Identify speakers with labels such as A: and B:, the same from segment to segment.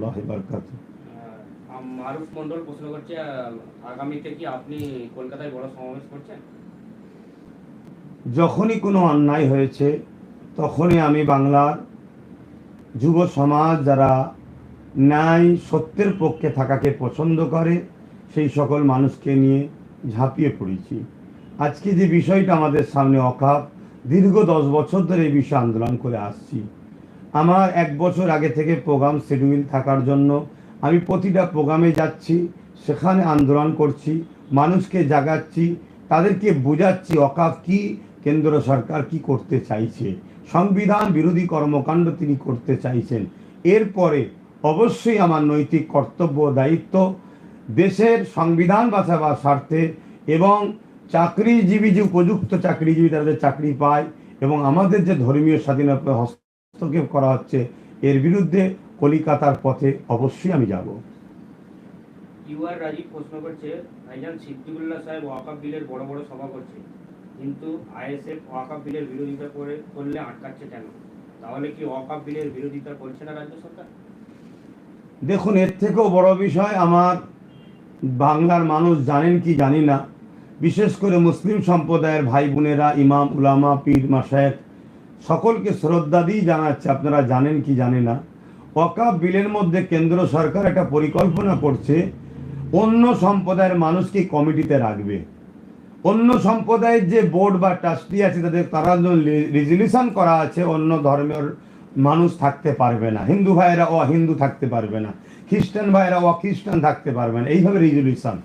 A: রহমতুল্লাহ বরকাত।
B: মারুফ মন্ডল প্রশ্ন করছে আগামীতে কি আপনি কলকাতায় বড় সমাবেশ করছেন?
A: যখনই কোনো অন্যায় হয়েছে তখনই আমি বাংলার যুব সমাজ যারা ন্যায় সত্যের পক্ষে থাকাকে পছন্দ করে সেই সকল মানুষকে নিয়ে ঝাঁপিয়ে পড়েছি। আজকে যে বিষয়টা আমাদের সামনে অকাপ দীর্ঘ দশ বছর ধরে এই বিষয়ে আন্দোলন করে আসছি। আমার এক বছর আগে থেকে প্রোগ্রাম শিডিউল থাকার জন্য আমি প্রতিটা প্রোগ্রামে যাচ্ছি, সেখানে আন্দোলন করছি, মানুষকে জাগাচ্ছি, তাদেরকে বোঝাচ্ছি অকাপ কি, কেন্দ্র সরকার কি করতে চাইছে, সংবিধান বিরোধী কর্মকাণ্ড তিনি করতে চাইছেন। এরপরে অবশ্যই আমার নৈতিক কর্তব্য দায়িত্ব দেশের সংবিধান বাঁচাবার স্বার্থে এবং চাকরিজীবী যে উপযুক্ত চাকরিজীবী তাদের চাকরি পায় এবং আমাদের যে ধর্মীয় স্বাধীনতা হস্তক্ষেপ করা হচ্ছে। এর বিরুদ্ধে কলিকাতার পথে অবশ্যই আমি যাব।
B: ইউআর রাজীব প্রশ্ন করছে ভাইজান সিদ্দিকুল্লাহ সাহেব ওয়াকাব বিলের বড় বড় সভা করছে কিন্তু আইএসএফ ওয়াকাব বিলের বিরোধিতা করে করলে আটকাচ্ছে কেন? তাহলে কি ওয়াকাব বিলের বিরোধিতা করছে না রাজ্য সরকার?
A: দেখুন এর থেকেও বড় বিষয় আমার বাংলার মানুষ জানেন কি জানি না। বিশেষ করে মুসলিম সম্প্রদায়ের ভাই বোনেরা ইমাম উলামা পীর মাসায়েক সকলকে শ্রদ্ধা দিয়ে জানাচ্ছে, আপনারা জানেন কি জানে না। ওয়াকাব বিলের মধ্যে কেন্দ্র সরকার একটা পরিকল্পনা করছে, অন্য সম্প্রদায়ের মানুষকে কমিটিতে রাখবে। অন্য সম্প্রদায়ের যে বোর্ড বা ট্রাস্টি আছে, তাদের তারা রেজলিউশন করা আছে, অন্য ধর্মের মানুষ থাকতে পারবে না। হিন্দু ভাইয়েরা অহিন্দু থাকতে পারবে না। খ্রিস্টান ভাইয়েরা অখ্রিস্টান থাকতে পারবে না। এইভাবে রেজলিউশন।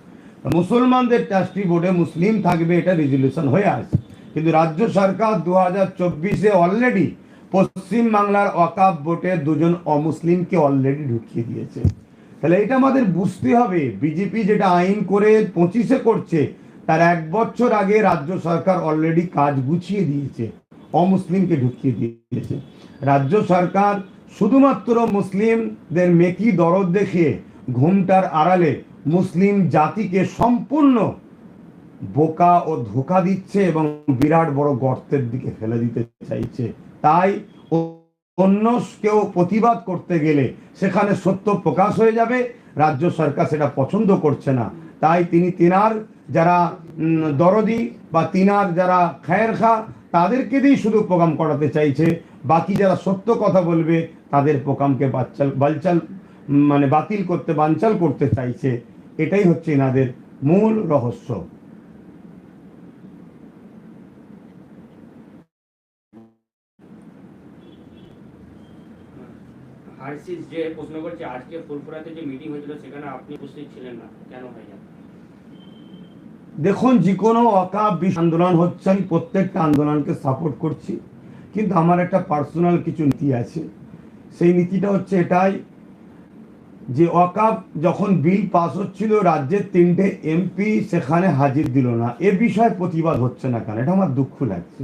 A: মুসলমানদের ট্রাস্টি বোর্ডে মুসলিম থাকবে, এটা রেজলিউশন হয়ে আছে কিন্তু রাজ্য সরকার দু হাজার চব্বিশে অলরেডি পশ্চিম বাংলার অকাপ বোর্ডে দুজন অমুসলিমকে অলরেডি ঢুকিয়ে দিয়েছে। তাহলে এটা আমাদের বুঝতে হবে। বিজেপি যেটা আইন করে পঁচিশে করছে, তার এক বছর আগে রাজ্য সরকার অলরেডি কাজ গুছিয়ে দিয়েছে, অমুসলিমকে ঢুকিয়ে দিয়েছে। রাজ্য সরকার শুধুমাত্র মুসলিমদের মেকি দরদ দেখিয়ে ঘুমটার আড়ালে মুসলিম জাতিকে সম্পূর্ণ বোকা ও ধোকা দিচ্ছে এবং বিরাট বড় গর্তের দিকে ফেলে দিতে চাইছে। তাই অন্য কেউ প্রতিবাদ করতে গেলে সেখানে সত্য প্রকাশ হয়ে যাবে, রাজ্য সরকার সেটা পছন্দ করছে না। তাই তিনি তিনার যারা দরদি বা তিনার যারা খায়ের খা তাদেরকে দিয়েই শুধু প্রোগ্রাম করাতে চাইছে। বাকি যারা সত্য কথা বলবে, তাদের প্রোগ্রামকে বাচ্চাল, বালচাল মানে বাতিল করতে বানচাল করতে চাইছে। এটাই হচ্ছে এনাদের মূল রহস্য।
B: হার্সিস যে প্রশ্ন করছে, আজকে ফুলপুরাতে যে মিটিং হয়েছিল, সেখানে আপনি উপস্থিত ছিলেন না। কেন ভাইজান
A: দেখুন, যে কোনো আন্দোলন হচ্ছে, আমি প্রত্যেকটা আন্দোলনকে সাপোর্ট করছি। কিন্তু আমার একটা পার্সোনাল কিছু নীতি আছে। সেই নীতিটা হচ্ছে এটাই যে অকাপ যখন বিল পাস হচ্ছিল, রাজ্যের তিনটে এমপি সেখানে হাজির দিল না। এ বিষয়ে প্রতিবাদ হচ্ছে না কেন? এটা আমার দুঃখ লাগছে।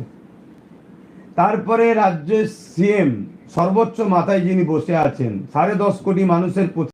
A: তারপরে রাজ্যের সিএম সর্বোচ্চ মাথায় যিনি বসে আছেন সাড়ে দশ কোটি মানুষের